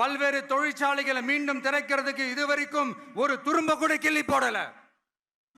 பல்வேறு தொழிற்சாலைகளை மீண்டும் திறக்கிறதுக்கு இதுவரைக்கும் ஒரு துரும்ப கூட கிள்ளி போடல.